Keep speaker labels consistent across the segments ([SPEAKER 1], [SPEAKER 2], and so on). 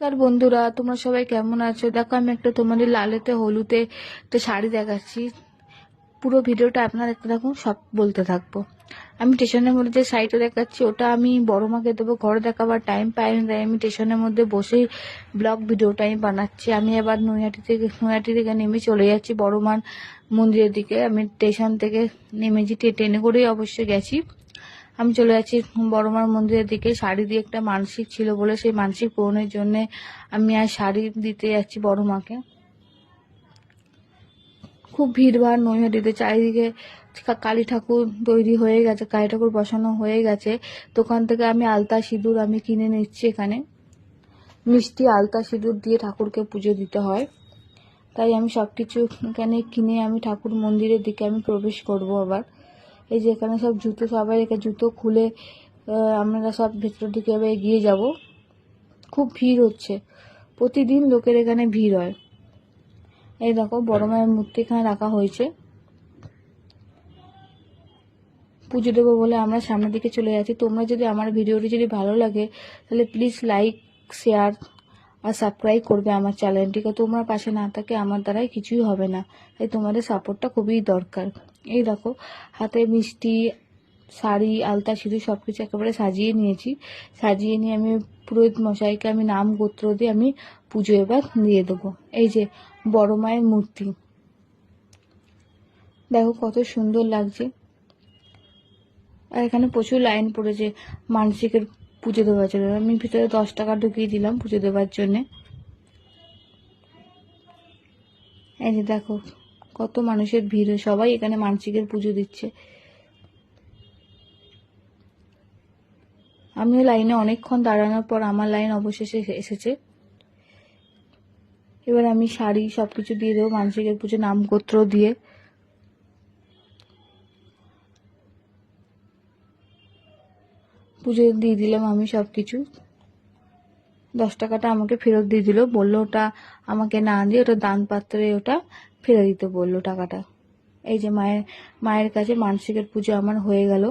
[SPEAKER 1] নমস্কার বন্ধুরা, তোমরা সবাই কেমন আছো? দেখো, আমি একটা তোমাদের লালেতে হলুদে একটা শাড়ি দেখাচ্ছি। পুরো ভিডিওটা আপনারা দেখতে থাকুন, সব বলতে থাকব। আমি স্টেশনের মধ্যে যে শাড়িটা দেখাচ্ছি, ওটা আমি বড় মাকে দেবো। ঘরে দেখাবার টাইম পাই না, তাই আমি স্টেশনের মধ্যে বসেই ব্লগ ভিডিওটা আমি বানাচ্ছি। আমি এবার নৈহাটি থেকে নৈহাটি থেকে নেমে চলে যাচ্ছি বড় মার মন্দিরের দিকে। আমি স্টেশন থেকে নেমেছি ট্রে- ট্রেনে করেই অবশ্যই গেছি। আমি চলে যাচ্ছি বড়মার মন্দিরের দিকে। শাড়ি দিয়ে একটা মানসিক ছিল বলে সেই মানসিক পূরণের জন্য আমি আর শাড়ি দিতে যাচ্ছি বড় মাকে খুব ভিড়ভাড় নৈহাটিতে চারিদিকে কালী ঠাকুর তৈরি হয়ে গেছে, কালী ঠাকুর বসানো হয়ে গেছে। দোকান থেকে আমি আলতা সিঁদুর আমি কিনে নিচ্ছি এখানে। মিষ্টি আলতা সিঁদুর দিয়ে ঠাকুরকে পুজো দিতে হয়। তাই আমি সব কিছু এখানে কিনে আমি ঠাকুর মন্দিরের দিকে আমি প্রবেশ করব আবার। এই যে এখানে সব জুতো, সবাই রেখে জুতো খুলে আমরা সব ভেতরের দিকে এবার এগিয়ে যাব। খুব ভিড় হচ্ছে। প্রতিদিন লোকের এখানে ভিড় হয়। এই দেখো, বড় মায়ের মূর্তি এখানে রাখা হয়েছে। পুজো দেবো বলে আমরা সামনের দিকে চলে যাচ্ছি। তোমরা যদি আমার ভিডিওটি যদি ভালো লাগে, তাহলে প্লিজ লাইক শেয়ার আর সাবস্ক্রাইব করবে আমার চ্যানেলটিকে তোমরা পাশে না থাকে, আমার দ্বারাই কিছুই হবে না। তাই তোমাদের সাপোর্টটা খুবই দরকার। এই দেখো, হাতে মিষ্টি, শাড়ি, আলতা, সিঁদুর সব কিছু একেবারে সাজিয়ে নিয়েছি। সাজিয়ে নিয়ে আমি পুরোহিত মশাইকে আমি নাম গোত্র দিয়ে আমি পুজো এবার দিয়ে দেবো। এই যে, বড় মায়ের মূর্তি। দেখো কত সুন্দর লাগছে। আর এখানে প্রচুর লাইন পড়েছে মানসিকের পুজো দেওয়ার জন্য। আমি ভিতরে দশ টাকা ঢুকিয়ে দিলাম পুজো দেওয়ার জন্যে। এই যে দেখো কত মানুষের ভিড়, সবাই এখানে মানসিকের পুজো দিচ্ছে। আমিও লাইনে অনেকক্ষণ দাঁড়ানোর পর আমার লাইন অবশেষে এসেছে। এবার আমি শাড়ি সবকিছু দিয়ে দেবো, মানসিকের পুজো নাম গোত্র দিয়ে। পুজো দিয়ে দিলাম আমি সব কিছু দশ টাকাটা আমাকে ফেরত দিয়ে দিল। বলল, ওটা আমাকে না দিয়ে ওটা দান পাত্রে ওটা ফেরত দিতে। বলল টাকাটা। এই যে মায়ের মায়ের কাছে মানসিকের পুজো আমার হয়ে গেল।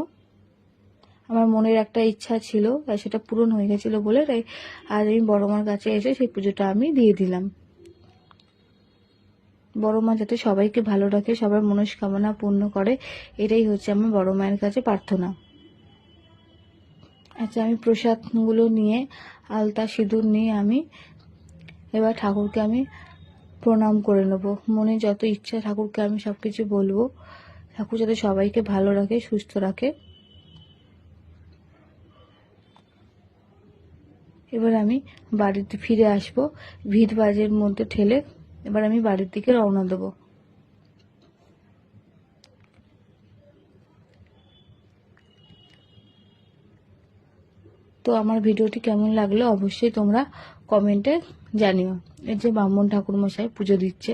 [SPEAKER 1] আমার মনের একটা ইচ্ছা ছিল আর সেটা পূরণ হয়ে গেছিল বলে তাই আজ আমি বড় মার কাছে এসে সেই পুজোটা আমি দিয়ে দিলাম। বড় মা যাতে সবাইকে ভালো রাখে, সবার মনস্কামনা পূর্ণ করে, এটাই হচ্ছে আমার বড় মায়ের কাছে প্রার্থনা। আচ্ছা আমি প্রসাদগুলো নিয়ে, আলতা সিঁদুর নিয়ে আমি এবার ঠাকুরকে আমি প্রণাম করে নেব। মনে যত ইচ্ছা ঠাকুরকে আমি সব কিছু বলব। ঠাকুর যাতে সবাইকে ভালো রাখে, সুস্থ রাখে। এবার আমি বাড়িতে ফিরে আসব। ভিড় বাজের মধ্যে ঠেলে এবার আমি বাড়ির দিকে রওনা দেবো। তো আমার ভিডিওটি কেমন লাগল অবশ্যই তোমরা কমেন্টে জানিও। এই যে ব্রাহ্মণ ঠাকুরমশাই পুজো দিচ্ছে।